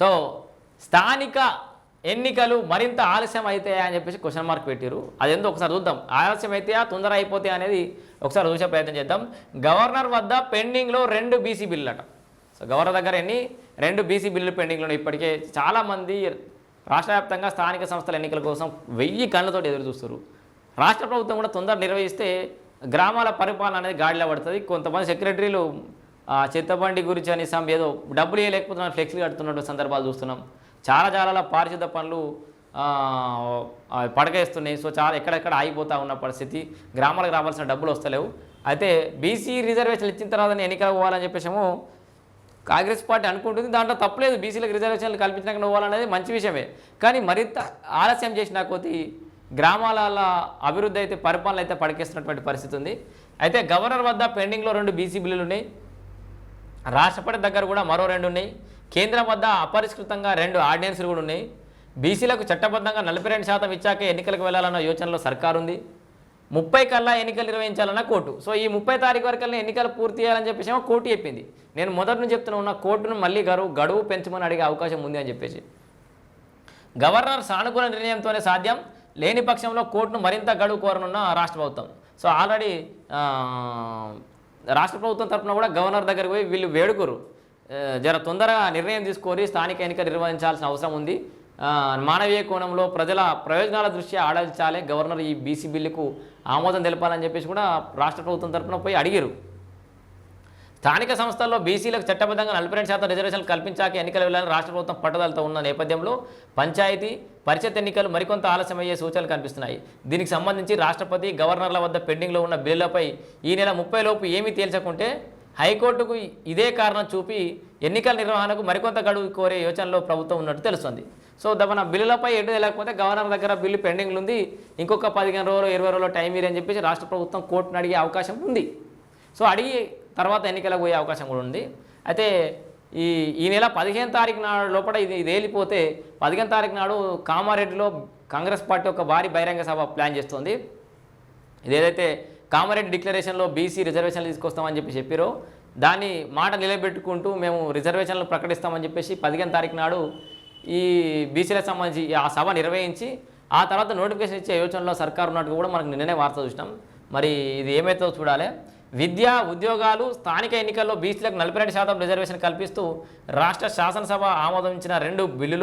So స్థానిక ఎన్నికలు మరింత ఆలస్యం అవుతాయా అని చెప్పేసి క్వశ్చన్ మార్క్ పెట్టారు అదేందో ఒకసారి చూద్దాం. ఆలస్యం అయితే తొందర అయిపోతాయా అనేది ఒకసారి చూసే ప్రయత్నం చేద్దాం. గవర్నర్ వద్ద పెండింగ్లో రెండు బీసీ బిల్లు అట. సో గవర్నర్ దగ్గర ఎన్ని? రెండు బీసీ బిల్లులు పెండింగ్లో ఇప్పటికే చాలామంది రాష్ట్ర వ్యాప్తంగా స్థానిక సంస్థల ఎన్నికల కోసం వెయ్యి కళ్ళతో ఎదురు చూస్తారు రాష్ట్ర ప్రభుత్వం కూడా తొందర నిర్వహిస్తే గ్రామాల పరిపాలన అనేది గాడిలో పడుతుంది. కొంతమంది సెక్రటరీలు ఆ గురించి అనేసాం ఏదో డబ్బులు ఇవ్వలేకపోతున్నారు ఫ్లెక్సీ కడుతున్నట్టు సందర్భాలు చూస్తున్నాం. చాలా చాలా పారిశుద్ధ పనులు పడకేస్తున్నాయి. సో చాలా ఎక్కడెక్కడ ఆగిపోతూ ఉన్న పరిస్థితి గ్రామాలకు రావాల్సిన డబ్బులు వస్తలేవు. అయితే బీసీ రిజర్వేషన్లు ఇచ్చిన తర్వాత ఎన్నికలు పోవాలని చెప్పేసాము కాంగ్రెస్ పార్టీ అనుకుంటుంది. దాంట్లో తప్పలేదు బీసీలకు రిజర్వేషన్లు కల్పించినాక పోవాలనేది మంచి విషయమే. కానీ మరింత ఆలస్యం చేసిన కొద్దీ గ్రామాల అభివృద్ధి అయితే పరిపాలన అయితే పడికేస్తున్నటువంటి పరిస్థితి ఉంది. అయితే గవర్నర్ వద్ద పెండింగ్లో రెండు బీసీ బిల్లులు ఉన్నాయి. రాష్ట్రపతి దగ్గర కూడా మరో రెండు ఉన్నాయి. కేంద్రం వద్ద అపరిష్కృతంగా రెండు ఆర్డినెన్స్లు కూడా ఉన్నాయి. బీసీలకు చట్టబద్ధంగా నలభై రెండు శాతం ఇచ్చాకే ఎన్నికలకు వెళ్ళాలన్న యోచనలో సర్కారు ఉంది. ముప్పై కల్లా ఎన్నికలు నిర్వహించాలన్న కోర్టు. సో ఈ ముప్పై తారీఖు వరకు ఎన్నికలు పూర్తి చేయాలని చెప్పేసి ఏమో కోర్టు చెప్పింది. నేను మొదటి నుంచి చెప్తున్నా ఉన్న కోర్టును మళ్ళీ గడువు గడువు పెంచమని అడిగే అవకాశం ఉంది అని చెప్పేసి. గవర్నర్ సానుకూల నిర్ణయంతోనే సాధ్యం. లేని పక్షంలో కోర్టును మరింత గడువు కోరనున్న రాష్ట్ర ప్రభుత్వం. సో ఆల్రెడీ రాష్ట్ర ప్రభుత్వం తరఫున కూడా గవర్నర్ దగ్గరికి పోయి వీళ్ళు వేడుకోరు. జర తొందరగా నిర్ణయం తీసుకొని స్థానిక ఎన్నిక నిర్వహించాల్సిన అవసరం ఉంది. మానవీయ కోణంలో ప్రజల ప్రయోజనాల దృష్ట్యా ఆడాల్చాలే గవర్నర్ ఈ బీసీ బిల్లుకు ఆమోదం తెలపాలని చెప్పేసి కూడా రాష్ట్ర ప్రభుత్వం తరఫున పోయి అడిగారు. స్థానిక సంస్థల్లో బీసీలకు చట్టబద్ధంగా నలభై రెండు శాతం రిజర్వేషన్లు కల్పించాక ఎన్నికలు వెళ్ళాలని రాష్ట్ర ప్రభుత్వం పట్టుదలతో ఉన్న నేపథ్యంలో పంచాయతీ పరిషత్ ఎన్నికలు మరికొంత ఆలస్యమయ్యే సూచనలు కనిపిస్తున్నాయి. దీనికి సంబంధించి రాష్ట్రపతి గవర్నర్ల వద్ద పెండింగ్లో ఉన్న బిల్లులపై ఈ నెల ముప్పై లోపు ఏమీ తేల్చకుంటే హైకోర్టుకు ఇదే కారణం చూపి ఎన్నికల నిర్వహణకు మరికొంత గడువు కోరే యోచనలో ప్రభుత్వం ఉన్నట్టు తెలుస్తుంది. సో మన బిల్లులపై ఎటు లేకపోతే గవర్నర్ దగ్గర బిల్లు పెండింగ్లు ఉంది ఇంకొక పదిహేను రోజులు ఇరవై రోజులు టైం ఇరని చెప్పేసి రాష్ట్ర ప్రభుత్వం కోర్టును అడిగే అవకాశం ఉంది. సో అడిగి తర్వాత ఎన్నికలకు పోయే అవకాశం కూడా ఉంది. అయితే ఈ ఈ నెల పదిహేను తారీఖు నాడు లోపల ఇది ఇది వెళ్ళిపోతే పదిహేను తారీఖు నాడు కామారెడ్డిలో కాంగ్రెస్ పార్టీ ఒక భారీ బహిరంగ సభ ప్లాన్ చేస్తుంది. ఇదేదైతే కామారెడ్డి డిక్లరేషన్లో బీసీ రిజర్వేషన్లు తీసుకొస్తామని చెప్పి చెప్పారో దాన్ని మాట నిలబెట్టుకుంటూ మేము రిజర్వేషన్లు ప్రకటిస్తామని చెప్పేసి పదిహేను తారీఖు నాడు ఈ బీసీలకు సంబంధించి ఆ సభ నిర్వహించి ఆ తర్వాత నోటిఫికేషన్ ఇచ్చే యోచనలో సర్కారు ఉన్నట్టు కూడా మనకు నిన్ననే వార్త చూసినాం. మరి ఇది ఏమైతే చూడాలి. విద్య ఉద్యోగాలు స్థానిక ఎన్నికల్లో బీసీలకు నలభై రెండు శాతం రిజర్వేషన్ కల్పిస్తూ రాష్ట్ర శాసనసభ ఆమోదించిన రెండు బిల్లులు